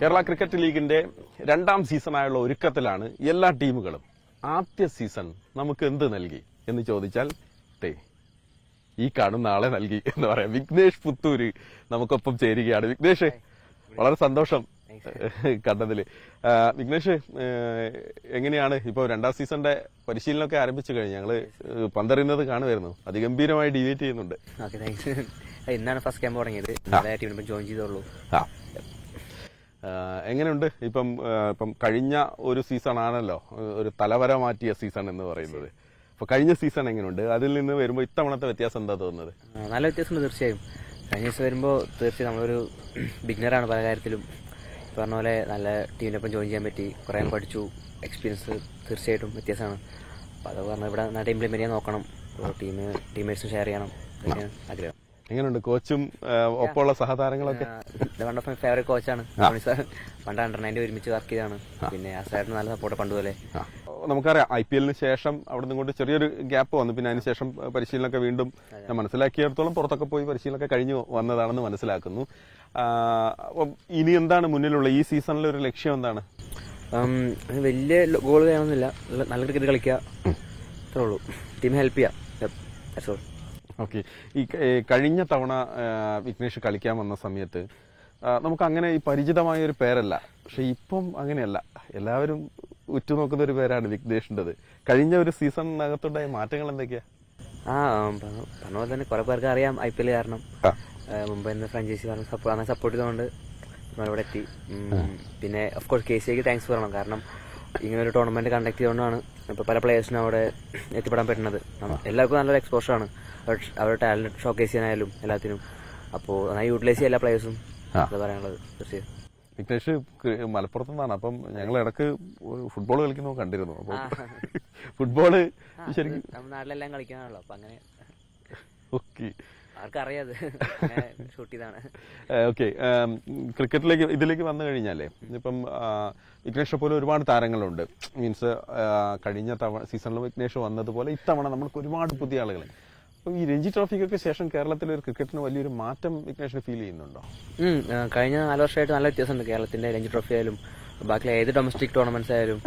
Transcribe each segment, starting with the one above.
Kerala cricket ലീഗിന്റെ രണ്ടാം സീസണായുള്ള ഒരുക്കത്തിലാണ് എല്ലാ ടീമുകളും ആദ്യ സീസൺ നമുക്ക് എന്ത് നൽകി എന്ന് ചോദിച്ചാൽ തേ ഈ കാണുന്ന ആളെ നൽകി എന്ന് പറയാം. വിഘ്നേഷ് പുത്തൂര് നമുക്കൊപ്പം ചേരുകയാണ്. വിഘ്നേഷ് വളരെ സന്തോഷം കണ്ടതിൽ വിഘ്നേഷ് എങ്ങനെയാണ്? ഇപ്പൊ രണ്ടാം സീസണിന്റെ പരിശീലനമൊക്കെ ആരംഭിച്ചു കഴിഞ്ഞു. ഞങ്ങൾ പന്തറിയുന്നത് കാണുമായിരുന്നു. അതിഗംഭീരമായി ഡിവേറ്റ് ചെയ്യുന്നുണ്ട്. ഇന്നാണ് ഫസ്റ്റ് ക്യാമ്പ് തുടങ്ങിയത്. ടീമിനിപ്പം ജോയിൻ ചെയ്തോളൂ എങ്ങനെയുണ്ട്? ഇപ്പം ഇപ്പം കഴിഞ്ഞ ഒരു സീസൺ ആണല്ലോ ഒരു തലവര മാറ്റിയ സീസൺ എന്ന് പറയുന്നത്. അപ്പൊ കഴിഞ്ഞ സീസൺ എങ്ങനെയുണ്ട്? അതിൽ നിന്ന് വരുമ്പോൾ ഇത്തവണത്തെ വ്യത്യാസം എന്താ തോന്നുന്നത്? നല്ല വ്യത്യാസമുണ്ട് തീർച്ചയായും. കഴിഞ്ഞ ദിവസം വരുമ്പോൾ തീർച്ചയായും നമ്മളൊരു ബിഗ്നറാണ് പല കാര്യത്തിലും. പറഞ്ഞ പോലെ നല്ല ടീമിനൊപ്പം ജോയിൻ ചെയ്യാൻ പറ്റി കുറേ പഠിച്ചു. എക്സ്പീരിയൻസ് തീർച്ചയായിട്ടും വ്യത്യാസമാണ്. അപ്പോൾ അത് പറഞ്ഞാൽ ഇവിടെ നല്ല ഇംപ്ലിമെന്റ് ചെയ്യാൻ നോക്കണം. ടീം ടീമേഴ്സും ഷെയർ ചെയ്യണം. ആഗ്രഹം. എങ്ങനെയുണ്ട് കോച്ചും ഒപ്പമുള്ള സഹതാരങ്ങളൊക്കെ? വൺ ഓഫ് മൈ ഫേവറേറ്റ് കോച്ചാണ് പണ്ട് അണ്ടർ നയന്റി ഒരുമിച്ച് വർക്ക് ചെയ്താണ് പിന്നെ ആ സാറിന് നല്ല സപ്പോർട്ട് പണ്ട് പോലെ നമുക്കറിയാം ഐ പി എല്ലിന് ശേഷം അവിടെ നിന്ന് കൊണ്ട് ചെറിയൊരു ഗ്യാപ്പ് വന്നു. പിന്നെ അതിനുശേഷം പരിശീലനമൊക്കെ വീണ്ടും ഞാൻ മനസ്സിലാക്കിയിടത്തോളം പുറത്തൊക്കെ പോയി പരിശീലനമൊക്കെ കഴിഞ്ഞു വന്നതാണെന്ന് മനസ്സിലാക്കുന്നു. ഇനി എന്താണ് മുന്നിലുള്ള ഈ സീസണിലെ ഒരു ലക്ഷ്യം എന്താണ്? വലിയ ഗോൾ വേണമെന്നില്ല. നല്ല- ക്രിക്കറ്റ് കളിക്കുക. അത്രേ ഉള്ളൂ. ടീം ഹെൽപ്പ് ചെയ്യാം. ഓക്കെ. ഈ കഴിഞ്ഞ തവണ വിഘ്നേഷ് കളിക്കാൻ വന്ന സമയത്ത് നമുക്ക് അങ്ങനെ ഈ പരിചിതമായ ഒരു പേരല്ല. പക്ഷെ ഇപ്പം അങ്ങനെയല്ല. എല്ലാവരും ഉറ്റുനോക്കുന്ന ഒരു പേരാണ് വിഘ്നേഷിന്റെത്. കഴിഞ്ഞ ഒരു സീസണിനകത്തുണ്ടായ മാറ്റങ്ങൾ എന്തൊക്കെയാ? ആ പറഞ്ഞ പോലെ തന്നെ കുറെ പേർക്ക് അറിയാം ഐ പി എൽ കാരണം. മുംബൈ ഇന്ന് ഫ്രാഞ്ചൈസി കാരണം സപ്പോർട്ട് അങ്ങനെ സപ്പോർട്ട് ചെയ്തുകൊണ്ട് നമ്മളിവിടെ എത്തി. പിന്നെ ഓഫ് കോഴ്സ് കെ സിക്ക് താങ്ക്സ് പറയണം. കാരണം ഇങ്ങനെ ഒരു ടൂർണമെന്റ് കണ്ടക്ട് ചെയ്തുകൊണ്ടാണ് ഇപ്പൊ പല പ്ലേയേഴ്സിനും അവിടെ എത്തിപ്പെടാൻ പറ്റുന്നത്. എല്ലാവർക്കും നല്ലൊരു എക്സ്പോഷർ ആണ്. അവർ- അവരുടെ ടാലന്റ് ഷോക്കേസ് ചെയ്യാനായാലും എല്ലാത്തിനും. അപ്പോൾ നന്നായി യൂട്ടിലൈസ് ചെയ്യാൻ എല്ലാ പ്ലേയേഴ്സും അത് പറയാനുള്ളത്. തീർച്ചയായും. വിഘ്നേഷ് മലപ്പുറത്തു നിന്നാണ്. അപ്പം ഞങ്ങൾ ഇടയ്ക്ക് ഫുട്ബോൾ കളിക്കുന്നത് കണ്ടിരുന്നു. അപ്പോൾ ഫുട്ബോൾ ശരിക്കും നാട്ടിലെല്ലാം കളിക്കാനാണല്ലോ. അപ്പൊ അങ്ങനെ ഓക്കെ. ആർക്കറിയാത്. ഷൂട്ട് ചെയ്താണ്. ഓക്കെ. ക്രിക്കറ്റിലേക്ക് ഇതിലേക്ക് വന്നു കഴിഞ്ഞാലേ ഇപ്പം വിഘ്നേഷ് പോലെ ഒരുപാട് താരങ്ങളുണ്ട്. മീൻസ് കഴിഞ്ഞ തവണ സീസണിൽ വിഘ്നേഷ് വന്നതുപോലെ ഇത്തവണ നമ്മൾക്ക് ഒരുപാട് പുതിയ അപ്പം ഈ രഞ്ജി ട്രോഫിക്കൊക്കെ ശേഷം കേരളത്തിലെ ഒരു ക്രിക്കറ്റിന് വലിയൊരു മാറ്റം വിഘ്നേഷിന് ഫീൽ ചെയ്യുന്നുണ്ടോ? കഴിഞ്ഞ നാല് വർഷമായിട്ട് നല്ല വ്യത്യാസമുണ്ട് കേരളത്തിന്റെ രഞ്ജി ട്രോഫി ആയാലും ബാക്കിയുള്ള ഏത് ഡൊമസ്റ്റിക് ടൂർണമെന്റ്സ് ആയാലും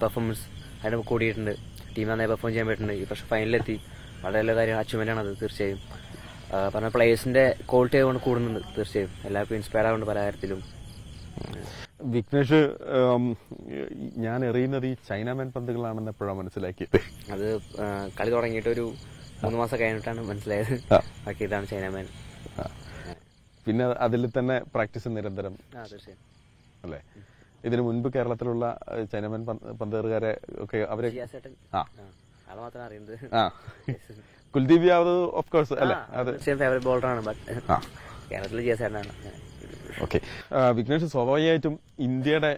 പെർഫോമൻസ് അതിന് കൂടിയിട്ടുണ്ട്. ടീം നന്നായി പെർഫോം ചെയ്യാൻ പറ്റുന്നുണ്ട്. ഈ പക്ഷേ ഫൈനലിലെത്തി വളരെ നല്ല കാര്യം അച്ചീവ്മെന്റ് ആണ് അത് തീർച്ചയായും. പറഞ്ഞ പ്ലേയേഴ്സിന്റെ ക്വാളിറ്റി ആയതുകൊണ്ട് കൂടുന്നുണ്ട് തീർച്ചയായും. എല്ലാവർക്കും ഇൻസ്പയർ ആവുന്നുണ്ട് പല കാര്യത്തിലും. വിഘ്നേഷ് ഞാൻ എറിയുന്നത് ഈ ചൈനാമാൻ പന്തുകളാണെന്ന് എപ്പോഴാണ് മനസ്സിലാക്കിയത്? അത് കളി തുടങ്ങിയിട്ട് ഒരു മൂന്ന് മാസം കഴിഞ്ഞിട്ടാണ് മനസ്സിലായത്. ബാക്കി ഇതാണ് ചൈനമാൻ. പിന്നെ അതിൽ തന്നെ പ്രാക്ടീസ് നിരന്തരം. അല്ലേ? ഇതിനു മുൻപ് കേരളത്തിലുള്ള ചൈനമാൻ പന്തേറുകാരെ ഒക്കെ അവരെ കുൽദീപ് യാദവ് ഓഫ് കോഴ്സ് അല്ലേ? ഫേവറേറ്റ് ബോളറാണ് ജിയാസേട്ടനാണ് ഓക്കെ. വിഘ്നേഷ് സ്വാഭാവികമായിട്ടും ഇന്ത്യയുടെ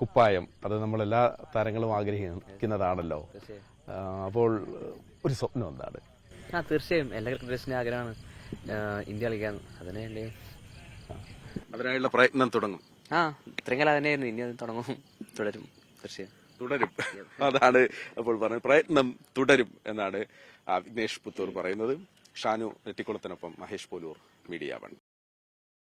കുപ്പായം അത് നമ്മൾ എല്ലാ താരങ്ങളും ആഗ്രഹിക്കുന്നതാണല്ലോ. അപ്പോൾ ഒരു സ്വപ്നം എന്താണ്? ആ തീർച്ചയായും. എല്ലാ ക്രിക്കറ്റേഴ്സിന്റെ ആഗ്രഹമാണ് ഇന്ത്യ കളിക്കാൻ. അതിനെ അതിനായുള്ള പ്രയത്നം തുടങ്ങും. ആ ഇത്രയും കാലം ഇനി അത് തുടങ്ങും. തുടരും. തീർച്ചയായും. തുടരും. അതാണ് അപ്പോൾ പറഞ്ഞത്. പ്രയത്നം തുടരും എന്നാണ് വിഘ്നേഷ് പുത്തൂർ പറയുന്നത്. ഷാനു നെറ്റിക്കുളത്തിനൊപ്പം മഹേഷ് പോലൂർ മീഡിയ വൺ.